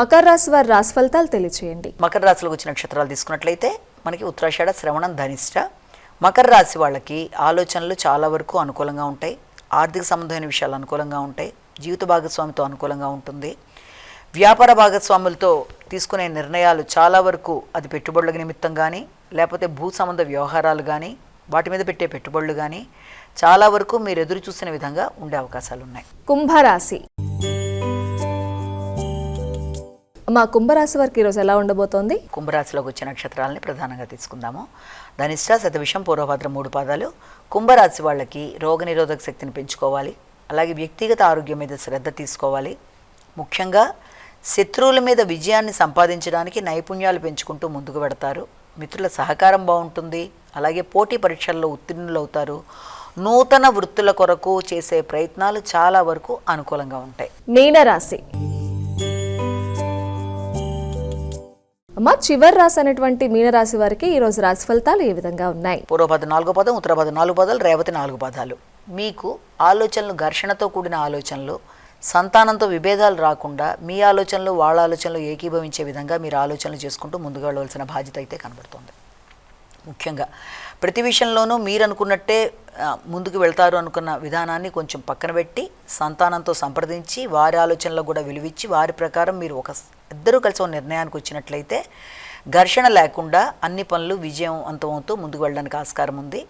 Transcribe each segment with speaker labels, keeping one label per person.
Speaker 1: మకర రాశి వారి రాశి ఫలితాలు తెలియచేయండి.
Speaker 2: మకర రాశిలోకి వచ్చిన నక్షత్రాలు తీసుకున్నట్లయితే మనకి ఉత్తరాషాఢ శ్రవణం ధనిష్ట. మకర రాశి వాళ్ళకి ఆలోచనలు చాలా వరకు అనుకూలంగా ఉంటాయి. ఆర్థిక సంబంధమైన విషయాలు అనుకూలంగా ఉంటాయి. జీవిత భాగస్వామితో అనుకూలంగా ఉంటుంది. వ్యాపార భాగస్వాములతో తీసుకునే నిర్ణయాలు చాలా వరకు అది పెట్టుబడుల నిమిత్తం కానీ లేకపోతే భూ సంబంధ వ్యవహారాలు కానీ వాటి మీద పెట్టే పెట్టుబడులు కానీ చాలా వరకు మీరు ఎదురు చూసిన విధంగా ఉండే అవకాశాలు ఉన్నాయి.
Speaker 1: కుంభరాశి. మా కుంభరాశి వారికి ఈరోజు ఎలా ఉండబోతోంది?
Speaker 2: కుంభరాశిలోకి వచ్చే నక్షత్రాలని ప్రధానంగా తీసుకుందాము. ధనిష్ట శతవిషం పూర్వభద్ర మూడు పాదాలు. కుంభరాశి వాళ్ళకి రోగనిరోధక శక్తిని పెంచుకోవాలి. అలాగే వ్యక్తిగత ఆరోగ్యం మీద శ్రద్ధ తీసుకోవాలి. ముఖ్యంగా శత్రువుల మీద విజయాన్ని సంపాదించడానికి నైపుణ్యాలు పెంచుకుంటూ ముందుకు పెడతారు మిత్రుల సహకారం బాగుంటుంది. అలాగే పోటీ పరీక్షల్లో ఉత్తీర్ణులు అవుతారు నూతన వృత్తుల కొరకు చేసే ప్రయత్నాలు చాలా వరకు అనుకూలంగా ఉంటాయి.
Speaker 1: మీనరాశి. అమ్మ చివరి రాశి అనేటువంటి మీనరాశి వారికి ఈరోజు రాశి ఫలితాలు ఏ విధంగా ఉన్నాయి?
Speaker 2: పూర్వపద నాలుగు పదం ఉత్తరపద నాలుగు పదాలు రేవతి నాలుగు పదాలు. మీకు ఆలోచనలు ఘర్షణతో కూడిన ఆలోచనలు సంతానంతో విభేదాలు రాకుండా మీ ఆలోచనలు వాళ్ళ ఆలోచనలు ఏకీభవించే విధంగా మీరు ఆలోచనలు చేసుకుంటూ ముందుకు వెళ్ళవలసిన బాధ్యత అయితే కనబడుతుంది. ముఖ్యంగా. ప్రతి విషయంలోనూ మీరు అనుకున్నట్టే ముందుకు వెళ్తారు అనుకున్న విధానాన్ని కొంచెం పక్కన పెట్టి సంతానంతో సంప్రదించి వారి ఆలోచనలకు కూడా విలువిచ్చి వారి ప్రకారం మీరు ఒక ఇద్దరూ కలిసి ఒక నిర్ణయానికి వచ్చినట్లయితే ఘర్షణ లేకుండా అన్ని పనులు విజయవంతమవుతూ ముందుకు వెళ్ళడానికి ఆస్కారం ఉంది.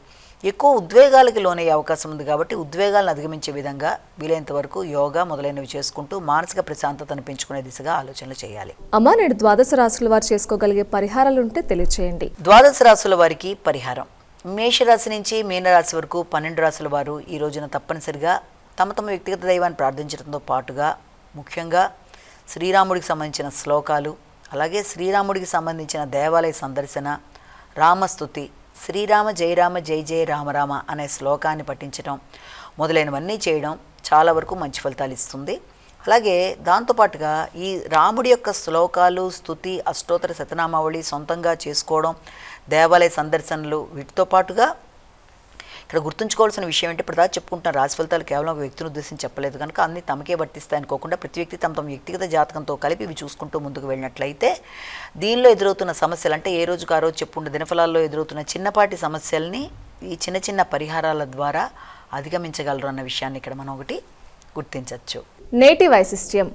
Speaker 2: ఎక్కువ ఉద్వేగాలకి లోనయ్యే అవకాశం ఉంది కాబట్టి ఉద్వేగాలను అధిగమించే విధంగా వీలైనంత వరకు యోగా మొదలైనవి చేసుకుంటూ మానసిక ప్రశాంతతను పెంచుకునే దిశగా ఆలోచనలు చేయాలి.
Speaker 1: అమ్మ నేడు ద్వాదశ రాశుల వారు చేసుకోగలిగే పరిహారాలు ఉంటే తెలియచేయండి.
Speaker 2: ద్వాదశ రాశుల వారికి పరిహారం. మేషరాశి నుంచి మీనరాశి వరకు పన్నెండు రాశుల వారు ఈ రోజున తప్పనిసరిగా తమ తమ వ్యక్తిగత దైవాన్ని ప్రార్థించడంతో పాటుగా ముఖ్యంగా శ్రీరాముడికి సంబంధించిన శ్లోకాలు అలాగే శ్రీరాముడికి సంబంధించిన దేవాలయ సందర్శన రామస్తుతి శ్రీరామ జయరామ జై జయ రామరామ అనే శ్లోకాన్ని పఠించడం మొదలైనవన్నీ చేయడం చాలా వరకు మంచి ఫలితాలు ఇస్తుంది. అలాగే దాంతోపాటుగా ఈ రాముడి యొక్క శ్లోకాలు స్తుతి అష్టోత్తర శతనామావళి సొంతంగా చేసుకోవడం దేవాలయ సందర్శనలు వీటితో పాటుగా ఇక్కడ గుర్తుంచుకోవాల్సిన విషయం ఏంటి? ఇప్పుడు దాకా చెప్పుకుంటున్న రాశి ఫలితాలు కేవలం ఒక వ్యక్తిని ఉద్దేశించి చెప్పలేదు కనుక అన్ని తమకే వర్తిస్తాయి అనుకోకుండా ప్రతి వ్యక్తి తమ తమ వ్యక్తిగత జాతకంతో కలిపి ఇవి చూసుకుంటూ ముందుకు వెళ్ళినట్లయితే దీనిలో ఎదురవుతున్న సమస్యలు అంటే ఏ రోజుకు ఆ రోజు చెప్పుకుంటే దినఫలాల్లో ఎదురవుతున్న చిన్నపాటి సమస్యల్ని ఈ చిన్న చిన్న పరిహారాల ద్వారా అధిగమించగలరు అన్న విషయాన్ని ఇక్కడ మనం ఒకటి గుర్తించవచ్చు
Speaker 1: నేటి వైశిష్ట్యం.